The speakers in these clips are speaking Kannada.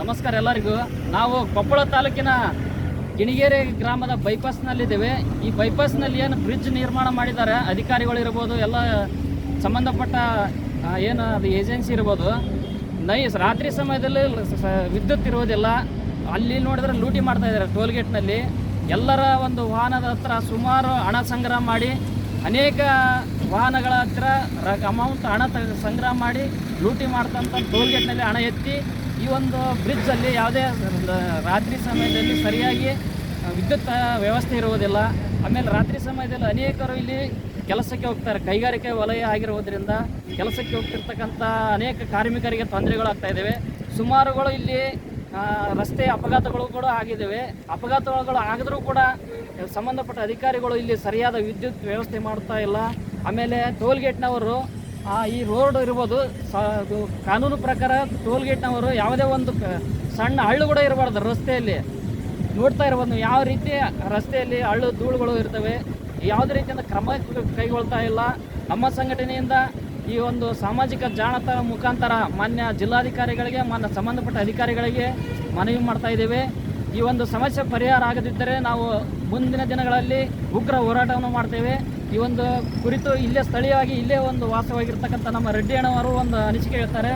ನಮಸ್ಕಾರ ಎಲ್ಲರಿಗೂ. ನಾವು ಕೊಪ್ಪಳ ತಾಲೂಕಿನ ಗಿಣಿಗೇರಿ ಗ್ರಾಮದ ಬೈಪಾಸ್ನಲ್ಲಿದ್ದೇವೆ. ಈ ಬೈಪಾಸ್ನಲ್ಲಿ ಏನು ಬ್ರಿಡ್ಜ್ ನಿರ್ಮಾಣ ಮಾಡಿದ್ದಾರೆ, ಅಧಿಕಾರಿಗಳು ಇರ್ಬೋದು, ಎಲ್ಲ ಸಂಬಂಧಪಟ್ಟ ಏನು ಅದು ಏಜೆನ್ಸಿ ಇರ್ಬೋದು. ನೈ, ರಾತ್ರಿ ಸಮಯದಲ್ಲಿ ವಿದ್ಯುತ್ ಇರುವುದಿಲ್ಲ. ಅಲ್ಲಿ ನೋಡಿದ್ರೆ ಲೂಟಿ ಮಾಡ್ತಾ ಇದ್ದಾರೆ ಟೋಲ್ ಗೇಟ್ನಲ್ಲಿ ಎಲ್ಲರ ಒಂದು ವಾಹನದ ಹತ್ರ ಸುಮಾರು ಹಣ ಸಂಗ್ರಹ ಮಾಡಿ, ಅನೇಕ ವಾಹನಗಳ ಹತ್ರ ಅಮೌಂಟ್ ಹಣ ಸಂಗ್ರಹ ಮಾಡಿ ಲೂಟಿ ಮಾಡ್ತಂಥ ಟೋಲ್ಗೇಟ್ನಲ್ಲಿ ಹಣ ಎತ್ತಿ ಈ ಒಂದು ಬ್ರಿಡ್ಜಲ್ಲಿ ಯಾವುದೇ ರಾತ್ರಿ ಸಮಯದಲ್ಲಿ ಸರಿಯಾಗಿ ವಿದ್ಯುತ್ ವ್ಯವಸ್ಥೆ ಇರುವುದಿಲ್ಲ. ಆಮೇಲೆ ರಾತ್ರಿ ಸಮಯದಲ್ಲಿ ಅನೇಕರು ಇಲ್ಲಿ ಕೆಲಸಕ್ಕೆ ಹೋಗ್ತಾರೆ. ಕೈಗಾರಿಕೆ ವಲಯ ಆಗಿರುವುದರಿಂದ ಕೆಲಸಕ್ಕೆ ಹೋಗ್ತಿರ್ತಕ್ಕಂಥ ಅನೇಕ ಕಾರ್ಮಿಕರಿಗೆ ತೊಂದರೆಗಳಾಗ್ತಾ ಇದ್ದಾವೆ. ಸುಮಾರುಗಳು ಇಲ್ಲಿ ರಸ್ತೆ ಅಪಘಾತಗಳು ಕೂಡ ಆಗಿದ್ದಾವೆ. ಅಪಘಾತಗಳು ಆಗಿದ್ರೂ ಕೂಡ ಸಂಬಂಧಪಟ್ಟ ಅಧಿಕಾರಿಗಳು ಇಲ್ಲಿ ಸರಿಯಾದ ವಿದ್ಯುತ್ ವ್ಯವಸ್ಥೆ ಮಾಡ್ತಾ ಇಲ್ಲ. ಆಮೇಲೆ ಟೋಲ್ ಗೇಟ್ನವರು ಆ, ಈ ರೋಡ್ ಇರ್ಬೋದು ಕಾನೂನು ಪ್ರಕಾರ ಟೋಲ್ ಗೇಟ್ನವರು ಯಾವುದೇ ಒಂದು ಸಣ್ಣ ಹಳ್ಳು ಕೂಡ ಇರಬಾರ್ದು ರಸ್ತೆಯಲ್ಲಿ. ನೋಡ್ತಾ ಇರ್ಬೋದು ಯಾವ ರೀತಿ ರಸ್ತೆಯಲ್ಲಿ ಹಳ್ಳು ಧೂಳುಗಳು ಇರ್ತವೆ ಯಾವುದೇ ರೀತಿಯಿಂದ ಕ್ರಮ ಕೈಗೊಳ್ತಾ ಇಲ್ಲ. ನಮ್ಮ ಸಂಘಟನೆಯಿಂದ ಈ ಒಂದು ಸಾಮಾಜಿಕ ಜಾಣತನ ಮುಖಾಂತರ ಮಾನ್ಯ ಜಿಲ್ಲಾಧಿಕಾರಿಗಳಿಗೆ ಮಾನ್ಯ ಸಂಬಂಧಪಟ್ಟ ಅಧಿಕಾರಿಗಳಿಗೆ ಮನವಿ ಮಾಡ್ತಾ ಇದ್ದೇವೆ. ಈ ಒಂದು ಸಮಸ್ಯೆ ಪರಿಹಾರ ಆಗದಿದ್ದರೆ ನಾವು ಮುಂದಿನ ದಿನಗಳಲ್ಲಿ ಉಗ್ರ ಹೋರಾಟವನ್ನು ಮಾಡ್ತೇವೆ. ಈ ಒಂದು ಕುರಿತು ಇಲ್ಲೇ ಸ್ಥಳೀಯವಾಗಿ ಇಲ್ಲೇ ಒಂದು ವಾಸವಾಗಿರ್ತಕ್ಕಂಥ ನಮ್ಮ ರೆಡ್ಡಿ ಅಣ್ಣವರು ಒಂದು ಅನಿಸಿಕೆ ಹೇಳ್ತಾರೆ.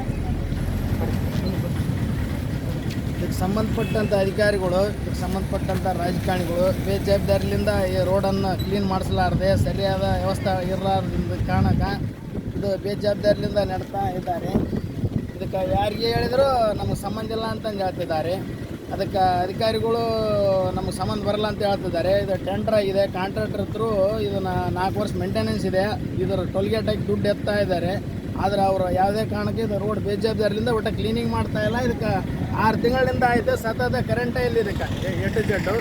ಇದಕ್ಕೆ ಸಂಬಂಧಪಟ್ಟಂಥ ಅಧಿಕಾರಿಗಳು, ಇದಕ್ಕೆ ಸಂಬಂಧಪಟ್ಟಂಥ ರಾಜಕಾರಣಿಗಳು ಬೇಜವಾಬ್ದಾರಿಯಿಂದ ಈ ರೋಡನ್ನು ಕ್ಲೀನ್ ಮಾಡಿಸಲಾರದೆ, ಸರಿಯಾದ ವ್ಯವಸ್ಥೆ ಇರಲಾರ್ದಿಂದ ಕಾರಣಕ್ಕೆ ಇದು ಬೇಜವಾಬ್ದಾರಿಯಿಂದ ನಡ್ತಾ ಇದ್ದಾರೆ. ಇದಕ್ಕೆ ಯಾರಿಗೆ ಹೇಳಿದರೂ ನಮಗೆ ಸಂಬಂಧ ಇಲ್ಲ ಅಂತಂದು ಹೇಳ್ತಿದ್ದಾರೆ. ಅದಕ್ಕೆ ಅಧಿಕಾರಿಗಳು ನಮಗೆ ಸಂಬಂಧ ಬರಲ್ಲ ಅಂತ ಹೇಳ್ತಿದ್ದಾರೆ. ಇದು ಟೆಂಡರ್ ಆಗಿದೆ. ಕಾಂಟ್ರಾಕ್ಟರ್ ಹತ್ರ ಇದನ್ನು ನಾಲ್ಕು ವರ್ಷ ಮೇಂಟೆನೆನ್ಸ್ ಇದೆ. ಇದರ ಟೋಲ್ಗೇಟ್ ಆಗಿ ದುಡ್ಡು ಎತ್ತಾ ಇದ್ದಾರೆ. ಆದರೆ ಅವರು ಯಾವುದೇ ಕಾರಣಕ್ಕೆ ಇದು ರೋಡ್ ಬೇಜವಾಬ್ದಾರಿಯಿಂದ ಒಟ್ಟು ಕ್ಲೀನಿಂಗ್ ಮಾಡ್ತಾ ಇಲ್ಲ. ಇದಕ್ಕೆ ಆರು ತಿಂಗಳಿಂದ ಆಯಿತು. ಸತತ ಕರೆಂಟೇ ಇಲ್ಲ ಇದಕ್ಕೆ ಎಟ್ಟು ಜೆಡ್ಡು